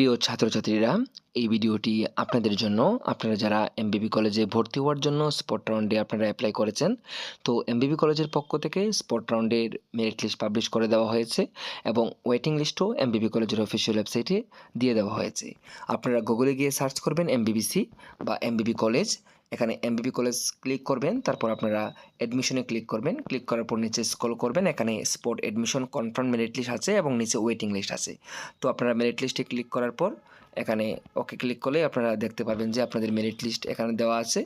প্রিয় ছাত্রছাত্রীরা, এই ভিডিওটি আপনাদের জন্য। আপনারা যারা এমবিবি কলেজে ভর্তি হওয়ার জন্য স্পট রাউন্ডে আপনারা অ্যাপ্লাই করেছেন, তো এমবিবি কলেজের পক্ষ থেকে স্পট রাউন্ডের মেরিট লিস্ট পাবলিশ করে দেওয়া হয়েছে এবং ওয়েটিং লিস্টও এমবিবি কলেজের অফিসিয়াল ওয়েবসাইটে দিয়ে দেওয়া হয়েছে। আপনারা গুগলে গিয়ে সার্চ করবেন এমবিবিসি বা এমবিবি কলেজ এখানে এমবিবি কলেজ ক্লিক করবেন, তারপর আপনারা অ্যাডমিশনে ক্লিক করবেন। ক্লিক করার পর নিচে স্ক্রল করবেন, এখানে spot admission confirm merit list আছে এবং নিচে ওয়েটিং লিস্ট আছে। তো আপনারা মেরিট লিস্টে ক্লিক করার পর, এখানে ওকে ক্লিক করলে আপনারা দেখতে পারবেন যে আপনাদের মেরিট লিস্ট এখানে দেওয়া আছে।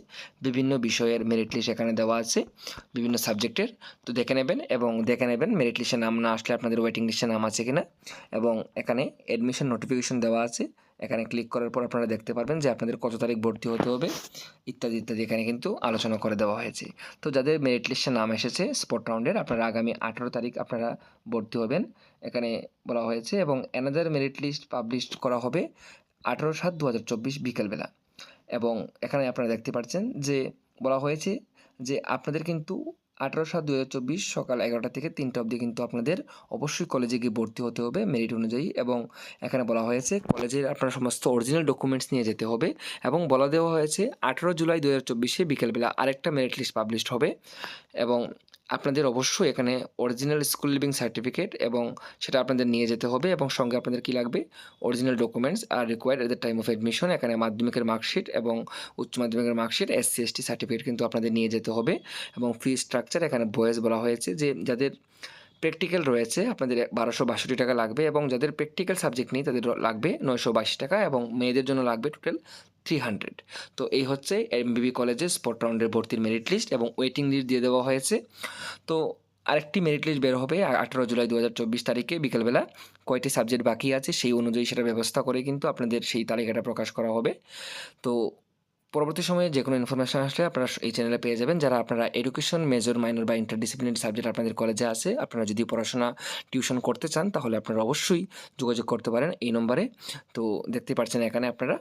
বিভিন্ন বিষয়ের মেরিট লিস্ট এখানে দেওয়া আছে, বিভিন্ন সাবজেক্টের তো দেখে নেবেন এবং দেখে নেবেন মেরিট লিস্টে নাম না আসলে আপনাদের ওয়েটিং লিস্টে নাম আছে কিনা। এবং এখানে অ্যাডমিশন নোটিফিকেশন দেওয়া আছে। এখানে ক্লিক করার পর আপনারা দেখতে পারবেন যে আপনাদের কত তারিখ ভর্তি হতে হবে, ইত্যাদি ইত্যাদি এখানে কিন্তু আলোচনা করে দেওয়া হয়েছে। তো যাদের মেরিট লিস্টে নাম এসেছে স্পট রাউন্ডের আপনারা আগামী আঠারো তারিখ আপনারা ভর্তি হবেন। এখানে বলা হয়েছে এবং অ্যানাদার মেরিট লিস্ট পাবলিশ করা হবে আঠারো সাত দু হাজার চব্বিশ বিকেলবেলা। এবং এখানে আপনারা দেখতে পাচ্ছেন যে বলা হয়েছে যে আপনাদের কিন্তু আঠারো সাত দু সকাল এগারোটা থেকে তিনটা অবধি কিন্তু আপনাদের অবশ্যই কলেজে গিয়ে ভর্তি হতে হবে মেরিট অনুযায়ী এবং এখানে বলা হয়েছে কলেজের আপনার সমস্ত অরিজিনাল ডকুমেন্টস নিয়ে যেতে হবে এবং বলা দেওয়া হয়েছে আঠেরো জুলাই দু হাজার চব্বিশে বিকেলবেলা আরেকটা মেরিট লিস্ট পাবলিশ হবে এবং আপনাদের অবশ্যই এখানে অরিজিনাল স্কুল লিভিং সার্টিফিকেট এবং সেটা আপনাদের নিয়ে যেতে হবে এবং সঙ্গে আপনাদের কী লাগবে? Original documents R required at the time of admission এখানে মাধ্যমিকের মার্কশিট এবং উচ্চ মাধ্যমিকের মার্কশিট এসসি এসটি সার্টিফিকেট কিন্তু আপনাদের নিয়ে যেতে হবে এবং ফি স্ট্রাকচার এখানে বয়েস বলা হয়েছে যে যাদের প্র্যাকটিক্যাল রয়েছে আপনাদের বারোশো বাষট্টি টাকা লাগবে এবং যাদের প্র্যাকটিক্যাল সাবজেক্ট নেই তাদের লাগবে নয়শো বাইশ টাকা এবং মেয়েদের জন্য লাগবে টোটাল থ্রি হান্ড্রেড তো এই হচ্ছে এম এমবিবি কলেজের স্পট রাউন্ডের ভর্তির মেরিট লিস্ট এবং ওয়েটিং লিস্ট দিয়ে দেওয়া হয়েছে। তো আরেকটি মেরিট লিস্ট বের হবে আঠারো জুলাই দু হাজার চব্বিশ তারিখে। বিকেলবেলা কয়টি সাবজেক্ট বাকি আছে সেই অনুযায়ী সেটা ব্যবস্থা করে কিন্তু আপনাদের সেই তালিকাটা প্রকাশ করা হবে। তো পরবর্তী সময়ে যে কোনো ইনফরমেশন আসলে আপনারা এই চ্যানেলে পেয়ে যাবেন। যারা আপনারা এডুকেশন মেজর মাইনর বা ইন্টারডিসিপ্লিনারি সাবজেক্ট আপনাদের কলেজে আছে, আপনারা যদি পড়াশোনা টিউশন করতে চান, তাহলে আপনারা অবশ্যই যোগাযোগ করতে পারেন এই নম্বরে। তো দেখতে পাচ্ছেন এখানে আপনারা